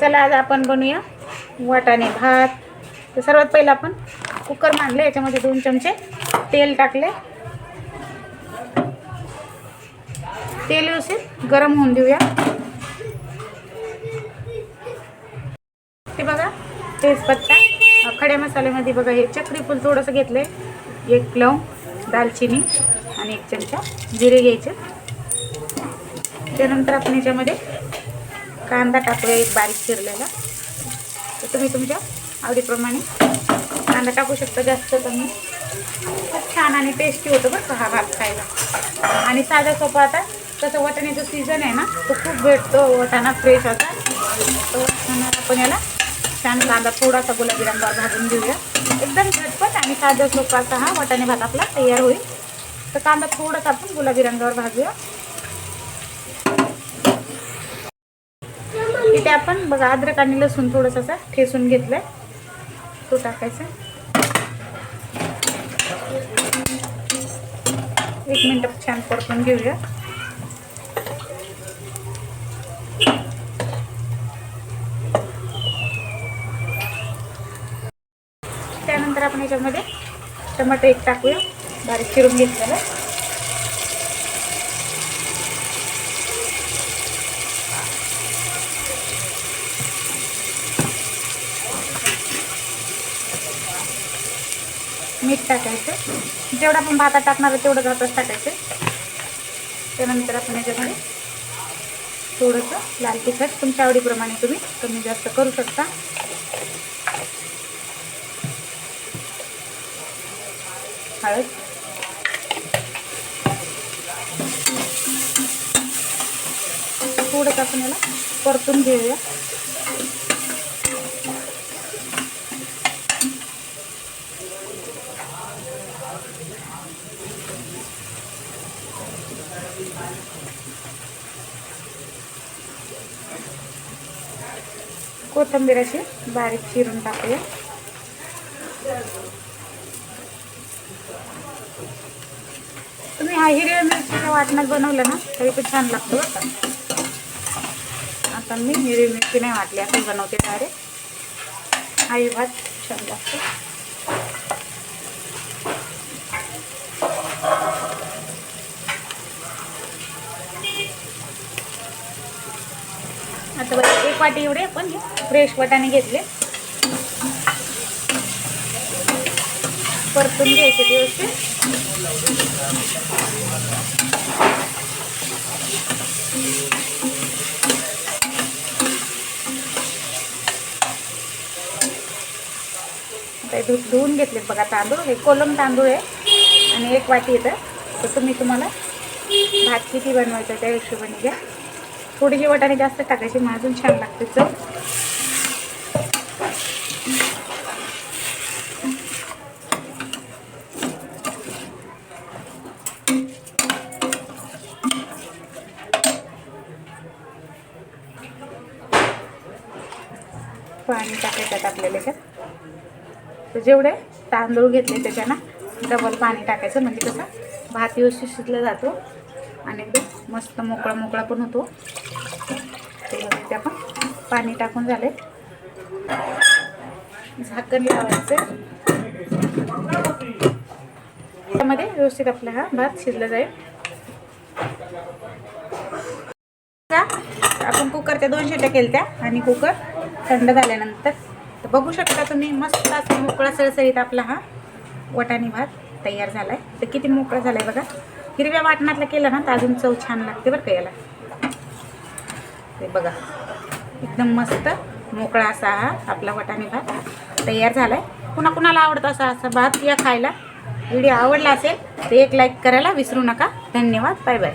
चला आज आपण बनवूया वाटाणे भात. तर सर्वात पहिलं आपण कुकर मांडले याच्यामध्ये दोन चमचे तेल टाकले. तेल व्यवस्थित गरम होऊन देऊया. ते बघा तेजपत्ता खड्या मसाल्यामध्ये बघा हे चक्रीफूल थोडंसं घेतलं आहे एक लवंग दालचिनी आणि एक चमचा जिरे घ्यायचे. त्यानंतर आपण याच्यामध्ये कांदा टाकूया एक बारीक चिरलेला. तर तुम्ही तुमच्या आवडीप्रमाणे कांदा टाकू शकता जास्त कमी. खूप छान आणि टेस्टी होतं बरं का हा भात खायला. आणि साधा सोपा आता तसं वाटाण्याचा सीझन आहे ना तो खूप भेटतो वाटाणा फ्रेश होता तो आपण याला. छान कांदा थोडासा गुलाबी रंगावर भाजून घेऊया. एकदम झटपट आणि साधा सोपा असा हा वाटाणे भात आपला तयार होईल. तर कांदा थोडासा आपण गुलाबी रंगावर भाजूया. इथे आपण बघा अद्रक आणि लसूण थोडंसं असा ठेसून घेतलंय. तो टाकायचा. एक मिनिट छान परतून घेऊया. त्यानंतर आपण याच्यामध्ये टमाटर एक टाकूया. बारीक चिरून घेतलेला. मीठ टाकायचं. जेवढं आपण भातात टाकणार आहे तेवढं भातच टाकायचं. त्यानंतर आपण याच्यामध्ये थोडंसं लाल तिखट तुमच्या आवडीप्रमाणे तुम्ही कमी जास्त करू शकता. हळद. थोडंसं आपण याला परतून घेऊया. कोथिंबीर अशी बारीक चिरून टाकूया. तुम्ही हा हिरव्या मिरचीच्या वाटणात बनवलं ना तरी पण छान लागतो आता मी हिरवी मिरची नाही वाटली असं बनवते डायरेक्ट. आई भात छान लागतो. असं बघा एक वाटी एवढे आपण फ्रेश वाटाणे घेतले. परतून घ्यायचे ते व्यवस्थित. धु धुवून घेतले बघा तांदूळ. हे कोलम तांदूळ आहे आणि एक वाटी येतं. तर तुम्ही तुम्हाला भात किती बनवायचं त्या हिशोबाने घ्या. थोडीशी वाटाणे जास्त टाकायची मग अजून छान लागते चव. पाणी टाकायचं आपल्याला याच्यात तर जेवढे तांदूळ घेतले त्याच्यानं डबल पाणी टाकायचं म्हणजे कसं भात व्यवस्थित शिजला जातो. आणि एकदम मस्त मोकळा मोकळा पण होतो. ते आपण पाणी टाकून झाले. झाकण लावायचं त्यामध्ये व्यवस्थित आपला हा भात शिजला जाईल. का आपण कुकरच्या दोन शिट्या केल्या आणि कुकर थंड झाल्यानंतर. तर बघू शकता तुम्ही मस्त असा मोकळा सळसळीत आपला हा वटाणी भात तयार झाला आहे तर किती मोकळा झाला आहे बघा. हिरव्या वाटणातलं केलं ना तर अजून चव छान लागते बरं का याला. ते बघा एकदम मस्त मोकळा असा हा आपला वटाणे भात तयार झाला आहे कुणा कुणाला आवडतं असा असा भात या खायला. व्हिडिओ आवडला असेल तर एक लाईक करायला विसरू नका. धन्यवाद बाय बाय.